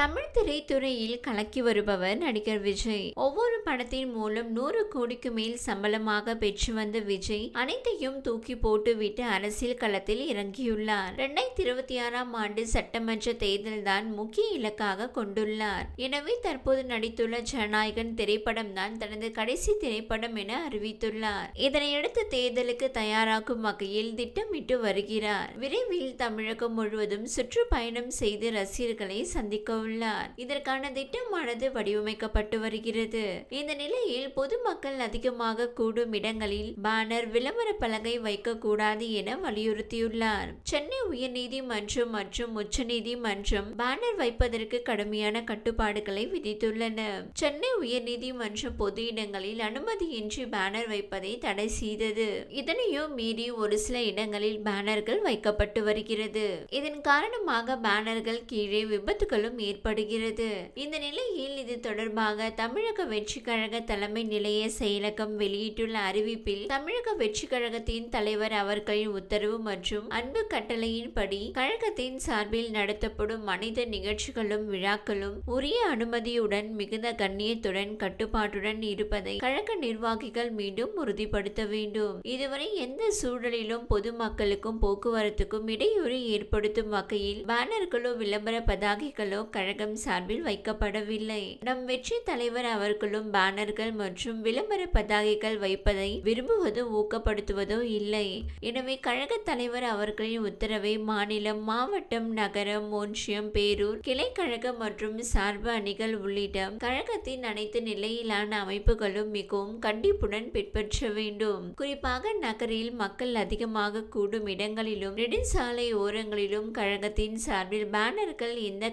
தமிழ் திரைத்துறையில் கலக்கி வருபவர் நடிகர் விஜய். ஒவ்வொரு படத்தின் மூலம் நூறு கோடிக்கு மேல் சம்பளமாக பெற்று வந்த விஜய் அனைத்தையும் தூக்கி போட்டுவிட்டு அரசியல் களத்தில் இறங்கியுள்ளார். இரண்டாயிரத்தி இருபத்தி ஆறாம் ஆண்டு சட்டமன்ற தேர்தல் தான் முக்கிய இலக்காக கொண்டுள்ளார். எனவே தற்போது நடித்துள்ள ஜனநாயகன் திரைப்படம் தான் தனது கடைசி திரைப்படம் என அறிவித்துள்ளார். இதனையடுத்து தேர்தலுக்கு தயாராகும் வகையில் திட்டமிட்டு வருகிறார். விரைவில் தமிழகம் முழுவதும் சுற்றுப்பயணம் செய்து ரசிகர்களை சந்திக்க உள்ளார் இதற்கான திட்டமானது வடிவமைக்கப்பட்டு வருகிறது. இந்த நிலையில் பொதுமக்கள் அதிகமாக கூடும் இடங்களில் பேனர் விளம்பர பலகை வைக்கக்கூடாது என வலியுறுத்தியுள்ளார். சென்னை உயர்நீதிமன்றம் மற்றும் உச்சநீதிமன்றம் பேனர் வைப்பதற்கு கடுமையான கட்டுப்பாடுகளை விதித்துள்ளன. சென்னை உயர்நீதிமன்றம் பொது இடங்களில் அனுமதியின்றி பேனர் வைப்பதை தடை செய்தது. இதனையும் மீறி ஒரு சில இடங்களில் பேனர்கள் வைக்கப்பட்டு வருகிறது. இதன் காரணமாக பேனர்கள் கீழே விபத்துகளும் ஏற்படுகிறது. இந்த நிலையில் இது தொடர்பாக தமிழக வெற்றி கழக தலைமை நிலைய செயலகம் வெளியிட்டுள்ள அறிவிப்பில் தமிழக வெற்றி கழகத்தின் தலைவர் அவர்களின் உத்தரவு மற்றும் அன்பு கட்டளையின்படி கழகத்தின் சார்பில் நடத்தப்படும் மனித நிகழ்ச்சிகளும் விழாக்களும் உரிய அனுமதியுடன் மிகுந்த கண்ணியத்துடன் கட்டுப்பாட்டுடன் இருப்பதை கழக நிர்வாகிகள் மீண்டும் உறுதிப்படுத்த வேண்டும். இதுவரை எந்த சூழலிலும் பொதுமக்களுக்கும் போக்குவரத்துக்கும் இடையூறு ஏற்படுத்தும் வகையில் பேனர்களோ விளம்பர பதாகைகளோ கழகம் சார்பில் வைக்கப்படவில்லை. நம் வெற்றி தலைவர் அவர்களும் பேனர்கள் மற்றும் விளம்பர பதாகைகள் வைப்பதை விரும்புவதோ ஊக்கப்படுத்துவதோ இல்லை. எனவே கழக தலைவர் அவர்களின் உத்தரவை மாநிலம் மாவட்டம் நகரம் ஒன்றியம் பேரூர் கிளை கழகம் மற்றும் சார்பு அணிகள் உள்ளிட்ட கழகத்தின் அனைத்து நிலையிலான அமைப்புகளும் மிகவும் கண்டிப்புடன் பின்பற்ற வேண்டும். குறிப்பாக நகரில் மக்கள் அதிகமாக கூடும் இடங்களிலும் நெடுஞ்சாலை ஓரங்களிலும் கழகத்தின் சார்பில் பேனர்கள் எந்த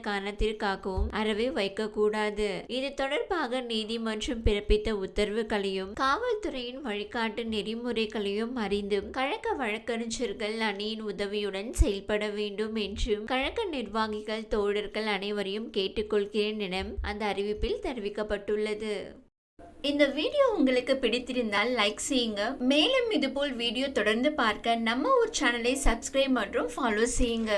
காரணத்திற்காகவும் அறவே வைக்கக்கூடாது. இது தொடர்பாக நீதிமன்றம் பிறப்பித்த உத்தரவுகளையும் காவல்துறையின் வழிகாட்டு நெறிமுறைகளையும் அறிந்து கழக வழக்கறிஞர்கள் அணியின் உதவியுடன் செயல்பட வேண்டும் என்றும் கழக நிர்வாகிகள் தோழர்கள் அனைவரையும் கேட்டுக்கொள்கிறேன் என அந்த அறிவிப்பில் தெரிவிக்கப்பட்டுள்ளது. இந்த வீடியோ உங்களுக்கு பிடித்திருந்தால் லைக் செய்யுங்க. மேலும் இதுபோல் வீடியோ தொடர்ந்து பார்க்க நம்ம ஒரு சேனலை சப்ஸ்கிரைப் மற்றும் ஃபாலோ செய்யுங்க.